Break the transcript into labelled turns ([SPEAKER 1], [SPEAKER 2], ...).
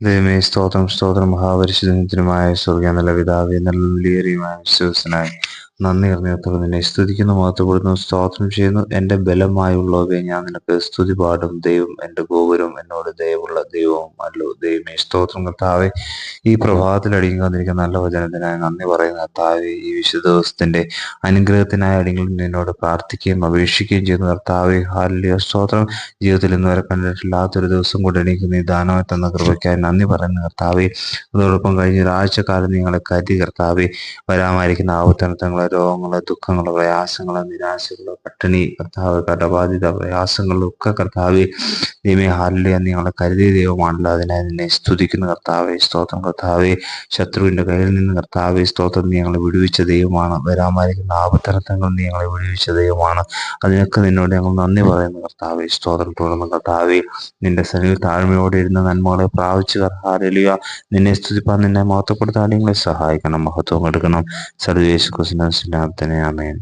[SPEAKER 1] ദൈവമേ സ്തോത്രം സ്തോത്രം. മഹാപരിശുദ്ധനത്തിനുമായ സ്വർഗീയ നല്ല പിതാവേ നല്ല വിലയേറിയുമായ വിശ്വസനായി നന്ദി അറിഞ്ഞത്തോടെ നിന്നെ സ്തുതിക്കുന്നു മാത്രപ്പെടുന്നു സ്തോത്രം ചെയ്യുന്നു. എന്റെ ബലമായുള്ളവയെ ഞാൻ നിനക്ക് സ്തുതി പാടും. ദൈവം എന്റെ ഗോപുരം എന്നോട് ദയവുള്ള ദൈവവും അല്ലോ. ദൈവമേ സ്തോത്രം കർത്താവെ. ഈ പ്രഭാതത്തിൽ അടിങ്ങി വന്നിരിക്കുന്ന നല്ല വചനത്തിനായി നന്ദി പറയുന്ന കർത്താവെ. ഈ വിശുദ്ധ ദിവസത്തിന്റെ അനുഗ്രഹത്തിനായി അടിങ്ങളിൽ നിന്നോട് പ്രാർത്ഥിക്കുകയും അപേക്ഷിക്കുകയും ചെയ്യുന്ന കർത്താവെ. ഹാലിയ സ്തോത്രം. ജീവിതത്തിൽ ഇന്ന് വരെ കണ്ടിട്ടില്ലാത്തൊരു ദിവസം കൊണ്ട് എനിക്ക് നീ ദാനമായി തന്ന കൃപയ്ക്കായി നന്ദി പറയുന്ന കർത്താവെ. അതോടൊപ്പം കഴിഞ്ഞ ഒരാഴ്ചക്കാലം നിങ്ങളെ കരുതി കർത്താവെ വരാമായിരിക്കുന്ന ആവർത്തനത്തങ്ങളെ രോഗങ്ങൾ ദുഃഖങ്ങൾ പ്രയാസങ്ങൾ നിരാശകൾ പട്ടിണി കർത്താവ് കടബാധിത പ്രയാസങ്ങളൊക്കെ കർത്താവ് ദൈവമേ ഹാലിലെ നിങ്ങളെ കരുതിയ ദൈവമാണല്ലോ. അതിനായി നിന്നെ സ്തുതിക്കുന്ന കർത്താവെ സ്തോത്രം കർത്താവെ. ശത്രുവിന്റെ കയ്യിൽ നിന്ന് കർത്താവെ സ്തോത്രം നീ ഞങ്ങളെ വിടുവിച്ച ദൈവമാണ്. വരാമായിരിക്കുന്ന ആപത്തനത്തങ്ങൾ നീ ഞങ്ങളെ വിടുവിച്ച ദൈവമാണ്. അതിനൊക്കെ നിന്നോട് ഞങ്ങൾ നന്ദി പറയുന്നു കർത്താവെ സ്തോത്രം തുടർന്ന് കർത്താവെ. നിന്റെ സന്നിധി താഴ്മയോടെ ഇരുന്ന നന്മകളെ പ്രാപിച്ചു കർഹാരലിയ നിന്നെ സ്തുതിപ്പാൻ നിന്നെ മഹത്വപ്പെടുത്താൻ നിങ്ങളെ സഹായിക്കണം മഹത്വം എടുക്കണം. സർവേശ് കുസ്ലാം തന്നെ ആമേൻ.